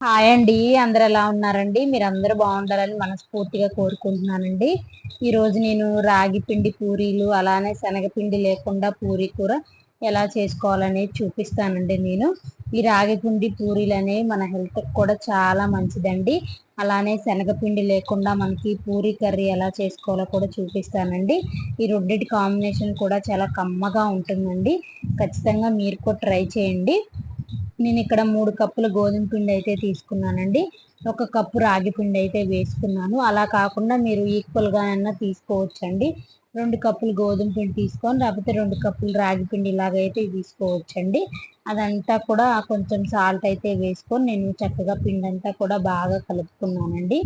Hi అండి. అందరు ఎలా ఉన్నారండి? మీరు అందరూ బాగుండాలని మనస్ఫూర్తిగా కోరుకుంటున్నానండి. ఈరోజు నేను రాగి పిండి పూరీలు అలానే శనగపిండి లేకుండా పూరీ కూర ఎలా చేసుకోవాలనేది చూపిస్తానండి నేను. ఈ రాగి పిండి పూరీలు అనేవి మన హెల్త్కి కూడా చాలా మంచిదండి. అలానే శనగపిండి లేకుండా మనకి పూరీ కర్రీ ఎలా చేసుకోవాలో కూడా చూపిస్తానండి. ఈ రెండింటి కాంబినేషన్ కూడా చాలా కమ్మగా ఉంటుందండి. ఖచ్చితంగా మీరు కూడా ట్రై చేయండి. నేను ఇక్కడ మూడు కప్పుల గోధుమ పిండి అయితే తీసుకున్నానండి. ఒక కప్పు రాగి పిండి అయితే వేసుకున్నాను. అలా కాకుండా మీరు ఈక్వల్గా అయినా తీసుకోవచ్చండి. రెండు కప్పులు గోధుమ పిండి తీసుకొని లేకపోతే రెండు కప్పులు రాగి పిండి ఇలాగైతే తీసుకోవచ్చండి. అదంతా కూడా కొంచెం సాల్ట్ అయితే వేసుకొని నేను చక్కగా పిండి అంతా కూడా బాగా కలుపుకున్నానండి.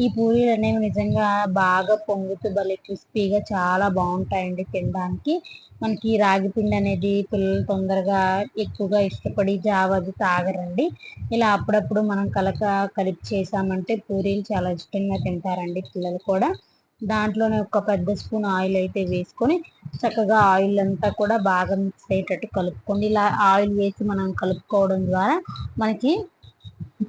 ఈ పూరీలు అనేవి నిజంగా బాగా పొంగుతూ భలే క్రిస్పీగా చాలా బాగుంటాయండి తినడానికి. మనకి రాగి పిండి అనేది పిల్లలు తొందరగా ఎక్కువగా ఇష్టపడి జావది తాగరండి. ఇలా అప్పుడప్పుడు మనం కలక కలిపి చేసామంటే పూరీలు చాలా ఇష్టంగా తింటారండి పిల్లలు కూడా. దాంట్లోనే ఒక పెద్ద స్పూన్ ఆయిల్ అయితే వేసుకొని చక్కగా ఆయిల్ అంతా కూడా బాగా మిక్స్ అయ్యేటట్టు కలుపుకోండి. ఇలా ఆయిల్ వేసి మనం కలుపుకోవడం ద్వారా మనకి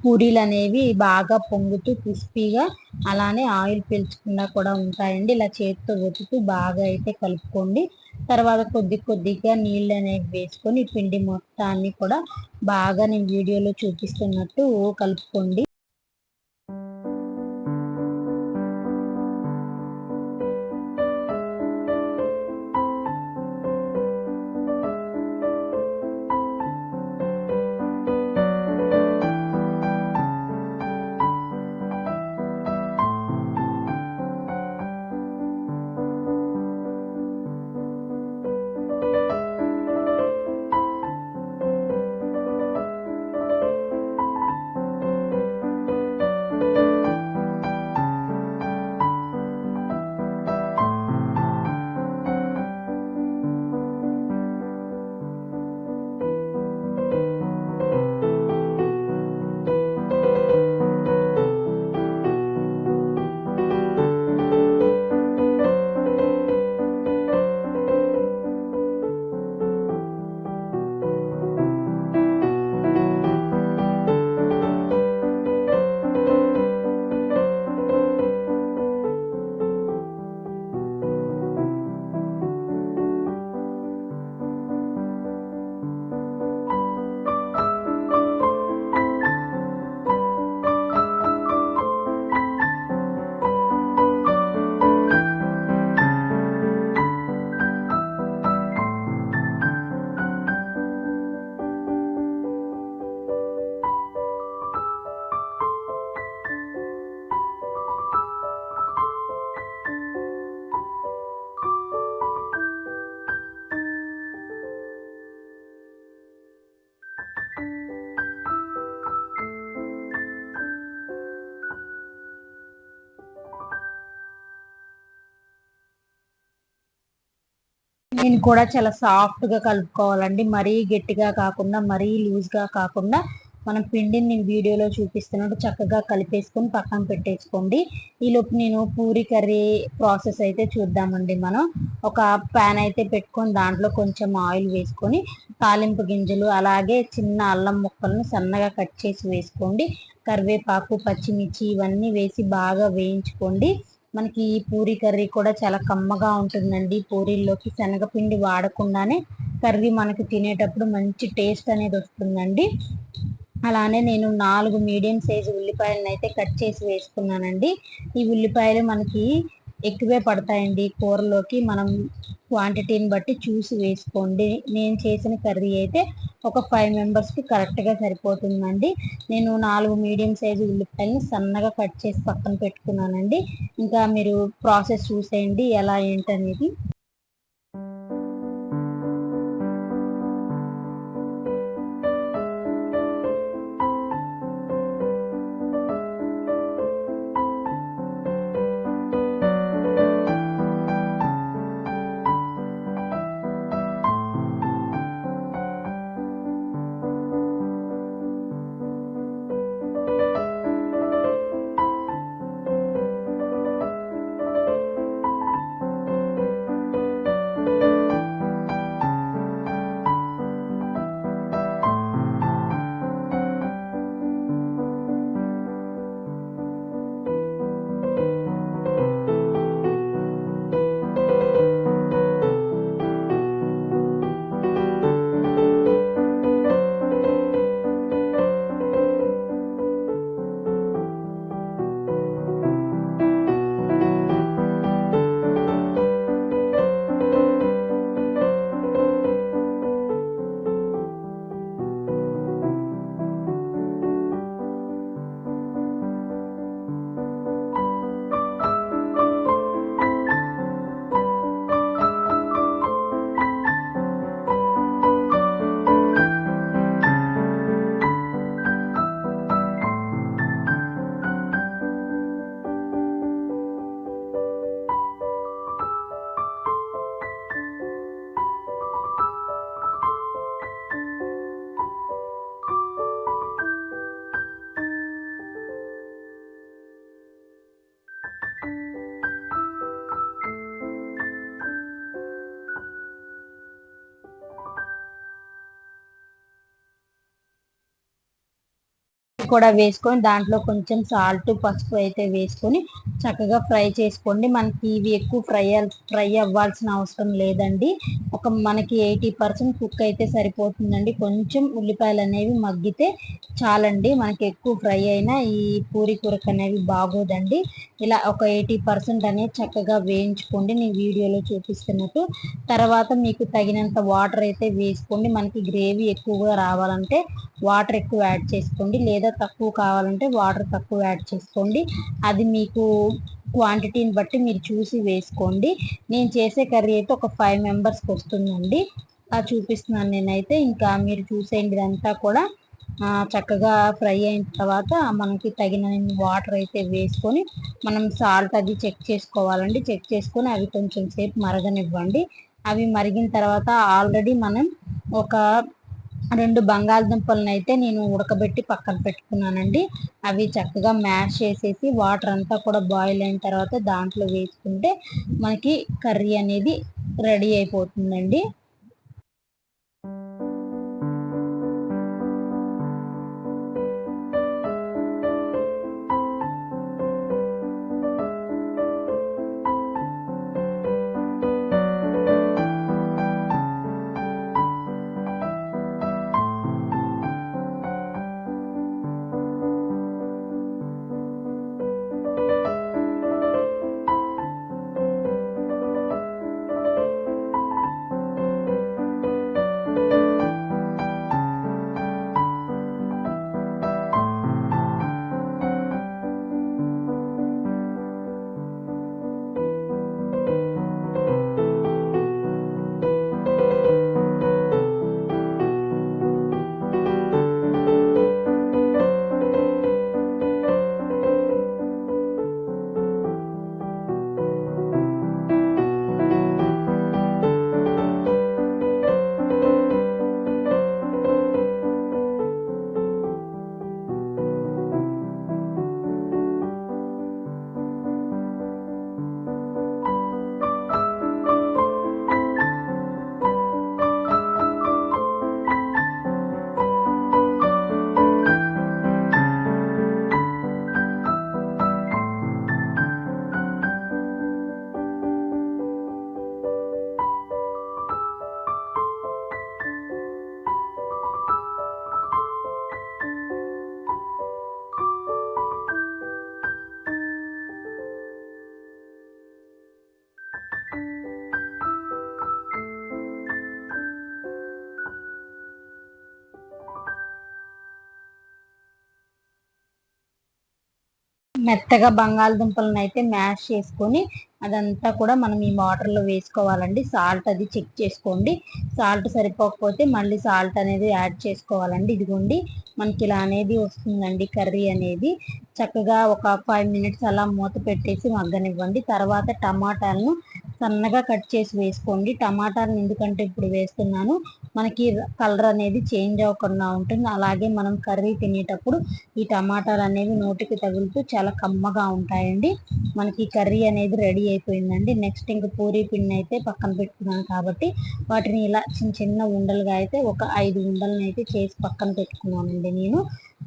పూరీలు అనేవి బాగా పొంగుతూ క్రిస్పీగా అలానే ఆయిల్ పీల్చకుండా కూడా ఉంటాయండి. ఇలా చేతితో ఒత్తుతూ బాగా అయితే కలుపుకోండి. తర్వాత కొద్ది కొద్దిగా నీళ్ళు అనేవి వేసుకొని పిండి మొత్తాన్ని కూడా బాగా నేను వీడియోలో చూపిస్తున్నట్టు కలుపుకోండి. దీన్ని కూడా చాలా సాఫ్ట్గా కలుపుకోవాలండి. మరీ గట్టిగా కాకుండా మరీ లూజ్గా కాకుండా మనం పిండిని నేను వీడియోలో చూపిస్తున్నట్టు చక్కగా కలిపేసుకొని పక్కన పెట్టేసుకోండి. ఈలోపు నేను పూరి కర్రీ ప్రాసెస్ అయితే చూద్దామండి మనం. ఒక ప్యాన్ అయితే పెట్టుకొని దాంట్లో కొంచెం ఆయిల్ వేసుకొని తాలింపు గింజలు అలాగే చిన్న అల్లం ముక్కలను సన్నగా కట్ చేసి వేసుకోండి. కరివేపాకు పచ్చిమిర్చి ఇవన్నీ వేసి బాగా వేయించుకోండి. మనకి ఈ పూరి కర్రీ కూడా చాలా కమ్మగా ఉంటుందండి. పూరీల్లోకి శనగపిండి వాడకుండానే కర్రీ మనకి తినేటప్పుడు మంచి టేస్ట్ అనేది వస్తుందండి. అలానే నేను నాలుగు మీడియం సైజు ఉల్లిపాయలను అయితే కట్ చేసి వేసుకున్నానండి. ఈ ఉల్లిపాయలు మనకి ఎక్కువే పడతాయండి కూరలోకి. మనం క్వాంటిటీని బట్టి చూసి వేసుకోండి. నేను చేసిన కర్రీ అయితే ఒక ఫైవ్ మెంబర్స్కి కరెక్ట్గా సరిపోతుందండి. నేను నాలుగు మీడియం సైజు ఉల్లిపాయలని సన్నగా కట్ చేసి పక్కన పెట్టుకున్నానండి. ఇంకా మీరు ప్రాసెస్ చూసేయండి ఎలా ఏంటనేది. కూడా వేసుకొని దాంట్లో కొంచెం సాల్ట్ పసుపు అయితే వేసుకొని చక్కగా ఫ్రై చేసుకోండి. మనకి ఇవి ఎక్కువ ఫ్రై ఫ్రై అవ్వాల్సిన అవసరం లేదండి. ఒక మనకి ఎయిటీ పర్సెంట్ కుక్ అయితే సరిపోతుందండి. కొంచెం ఉల్లిపాయలు అనేవి మగ్గితే చాలండి. మనకి ఎక్కువ ఫ్రై అయినా ఈ పూరి కూరకు అనేవి బాగోదండి. ఇలా ఒక ఎయిటీ పర్సెంట్ అనేది చక్కగా వేయించుకోండి. నేను వీడియోలో చూపిస్తున్నట్టు. తర్వాత మీకు తగినంత వాటర్ అయితే వేసుకోండి. మనకి గ్రేవీ ఎక్కువగా రావాలంటే వాటర్ ఎక్కువ యాడ్ చేసుకోండి. లేదా తక్కువ కావాలంటే వాటర్ తక్కువ యాడ్ చేసుకోండి. అది మీకు క్వాంటిటీని బట్టి మీరు చూసి వేసుకోండి. నేను చేసే కర్రీ అయితే ఒక ఫైవ్ మెంబర్స్కి వస్తుందండి. ఆ చూపిస్తున్నాను నేనైతే. ఇంకా మీరు చూసేయండి ఇదంతా కూడా. చక్కగా ఫ్రై అయిన తర్వాత మనకి తగిన వాటర్ అయితే వేసుకొని మనం సాల్ట్ అది చెక్ చేసుకోవాలండి. చెక్ చేసుకొని అవి కొంచెం సేపు మరగనివ్వండి. అవి మరిగిన తర్వాత ఆల్రెడీ మనం ఒక రెండు బంగాళదుంపలను అయితే నేను ఉడకబెట్టి పక్కన పెట్టుకున్నానండి. అవి చక్కగా మ్యాష్ చేసేసి వాటర్ అంతా కూడా బాయిల్ అయిన తర్వాత దాంట్లో వేసుకుంటే మనకి కర్రీ అనేది రెడీ అయిపోతుందండి. మెత్తగా బంగాళదుంపలను అయితే మ్యాష్ చేసుకొని అదంతా కూడా మనం ఈ వాటర్లో వేసుకోవాలండి. సాల్ట్ అది చెక్ చేసుకోండి. సాల్ట్ సరిపోకపోతే మళ్ళీ సాల్ట్ అనేది యాడ్ చేసుకోవాలండి. ఇదిగోండి మనకి ఇలా అనేది వస్తుందండి కర్రీ అనేది. చక్కగా ఒక ఫైవ్ మినిట్స్ అలా మూత పెట్టేసి మగ్గనివ్వండి. తర్వాత టమాటాలను సన్నగా కట్ చేసి వేసుకోండి. టమాటాలను ఎందుకంటే ఇప్పుడు వేస్తున్నాను. మనకి కలర్ అనేది చేంజ్ అవ్వకుండా ఉంటుంది. అలాగే మనం కర్రీ తినేటప్పుడు ఈ టమాటాలు అనేవి నోటికి తగులుతూ చాలా కమ్మగా ఉంటాయండి. మనకి కర్రీ అనేది రెడీ అయిపోయిందండి. నెక్స్ట్ ఇంక పూరీ పిండి అయితే పక్కన పెట్టుకున్నాను కాబట్టి వాటిని ఇలా చిన్న చిన్న ఉండలుగా అయితే ఒక ఐదు ఉండలను అయితే చేసి పక్కన పెట్టుకున్నానండి నేను.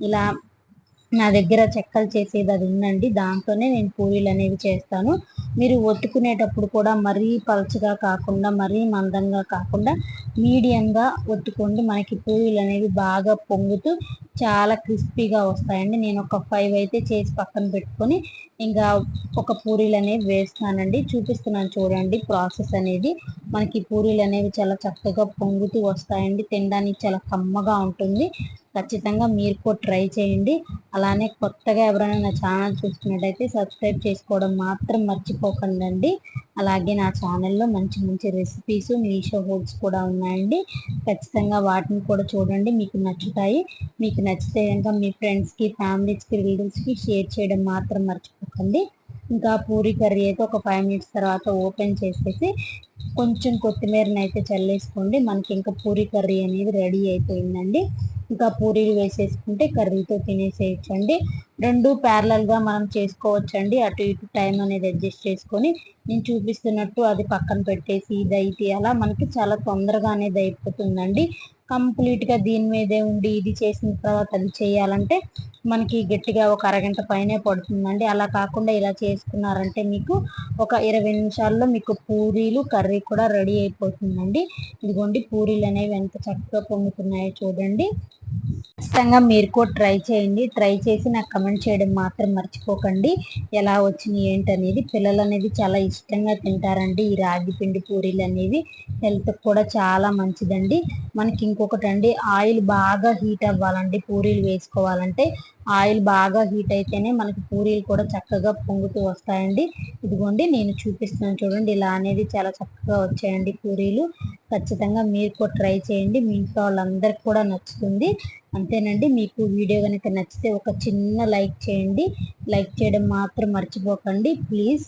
ఇలా నా దగ్గర చెక్కలు చేసేది అది ఉందండి. దాంతోనే నేను పూరీలు అనేవి చేస్తాను. మీరు ఒత్తుకునేటప్పుడు కూడా మరీ పలచగా కాకుండా మరీ మందంగా కాకుండా మీడియంగా ఒత్తుకోండి. మనకి పూరీలు అనేవి బాగా పొంగుతూ చాలా క్రిస్పీగా వస్తాయండి. నేను ఒక ఫైవ్ అయితే చేసి పక్కన పెట్టుకొని ఇంకా ఒక పూరీలు అనేవి వేస్తానండి. చూపిస్తున్నాను చూడండి ప్రాసెస్ అనేది. మనకి పూరీలు అనేవి చాలా చక్కగా పొంగుతూ వస్తాయండి. తినడానికి చాలా కమ్మగా ఉంటుంది. ఖచ్చితంగా మీరు కూడా ట్రై చేయండి. అలానే కొత్తగా ఎవరైనా నా ఛానల్ చూస్తున్నట్టయితే సబ్స్క్రైబ్ చేసుకోవడం మాత్రం మర్చిపోకండి అలాగే నా ఛానల్లో మంచి మంచి రెసిపీస్ మీషో హోల్స్ కూడా ఉన్నాయండి. ఖచ్చితంగా వాటిని కూడా చూడండి. మీకు నచ్చుతాయి. మీకు నచ్చితే కనుక మీ ఫ్రెండ్స్కి ఫ్యామిలీస్కి రిలేటివ్స్కి షేర్ చేయడం మాత్రం మర్చిపోకండి. ఇంకా పూరి కర్రీ అయితే ఒక ఫైవ్ మినిట్స్ తర్వాత ఓపెన్ చేసేసి కొంచెం కొత్తిమీరని అయితే చల్లేసుకోండి. మనకి ఇంకా పూరి కర్రీ అనేది రెడీ అయిపోయిందండి. ఇంకా పూరీలు వేసేసుకుంటే కర్రీతో తినేసేయచ్చండి. రెండు ప్యారలల్గా మనం చేసుకోవచ్చండి. అటు ఇటు టైం అనేది అడ్జస్ట్ చేసుకొని నేను చూపిస్తున్నట్టు అది పక్కన పెట్టేసి ఇది అయితే అలా మనకి చాలా తొందరగా అనేది అయిపోతుందండి. కంప్లీట్గా దీని మీదే ఉండి ఇది చేసిన తర్వాత అది చేయాలంటే మనకి గట్టిగా ఒక అరగంట పైనే పడుతుందండి. అలా కాకుండా ఇలా చేసుకున్నారంటే మీకు ఒక ఇరవై నిమిషాల్లో మీకు పూరీలు కర్రీ కూడా రెడీ అయిపోతుందండి. ఇదిగోండి పూరీలు అనేవి ఎంత చక్కగా పొంగుతున్నాయో చూడండి. ఖచ్చితంగా మీరు కూడా ట్రై చేయండి. ట్రై చేసి నాకు కమెంట్ చేయడం మాత్రం మర్చిపోకండి. ఎలా వచ్చినాయి ఏంటి అనేది పిల్లలు అనేది చాలా ఇష్టంగా తింటారండి. ఈ రాగి పిండి పూరీలు అనేవి హెల్త్ కూడా చాలా మంచిదండి. మనకి ఇంకొకటి అండి ఆయిల్ బాగా హీట్ అవ్వాలండి. పూరీలు వేసుకోవాలంటే ఆయిల్ బాగా హీట్ అయితేనే మనకి పూరీలు కూడా చక్కగా పొంగుతూ వస్తాయండి. ఇదిగోండి నేను చూపిస్తున్నాను చూడండి. ఇలా అనేది చాలా చక్కగా వచ్చాయండి పూరీలు. ఖచ్చితంగా మీరు కూడా ట్రై చేయండి. మీ ఇంట్లో వాళ్ళందరికీ కూడా నచ్చుతుంది. అంతేనండి. మీకు వీడియో కనుక నచ్చితే ఒక చిన్న లైక్ చేయండి. లైక్ చేయడం మాత్రం మర్చిపోకండి. ప్లీజ్.